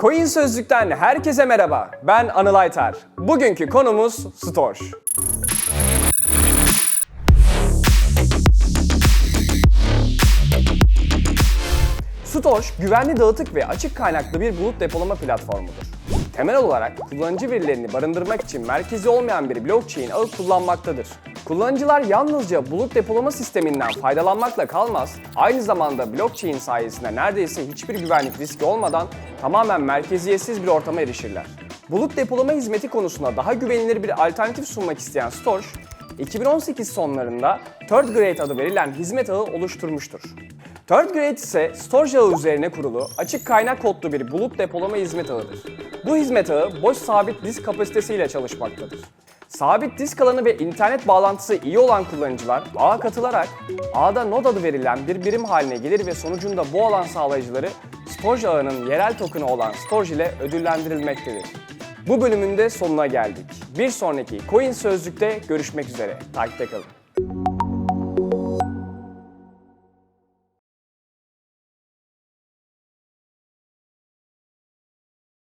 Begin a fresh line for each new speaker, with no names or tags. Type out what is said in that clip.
Coin Sözlük'ten herkese merhaba. Ben Anıl Aytar. Bugünkü konumuz Storj. Storj, güvenli dağıtık ve açık kaynaklı bir bulut depolama platformudur. Temel olarak kullanıcı verilerini barındırmak için merkezi olmayan bir blockchain ağı kullanmaktadır. Kullanıcılar yalnızca bulut depolama sisteminden faydalanmakla kalmaz, aynı zamanda blockchain sayesinde neredeyse hiçbir güvenlik riski olmadan tamamen merkeziyetsiz bir ortama erişirler. Bulut depolama hizmeti konusunda daha güvenilir bir alternatif sunmak isteyen Storj, 2018 sonlarında Third Grade adı verilen hizmet ağı oluşturmuştur. Third Grade ise Storage ağı üzerine kurulu, açık kaynak kodlu bir bulut depolama hizmet ağıdır. Bu hizmet ağı boş sabit disk kapasitesiyle çalışmaktadır. Sabit disk alanı ve internet bağlantısı iyi olan kullanıcılar ağa katılarak ağda nod adı verilen bir birim haline gelir ve sonucunda bu alan sağlayıcıları Storage ağının yerel token'ı olan Storage ile ödüllendirilmektedir. Bu bölümün de sonuna geldik. Bir sonraki Coin Sözlük'te görüşmek üzere. Takipte kalın.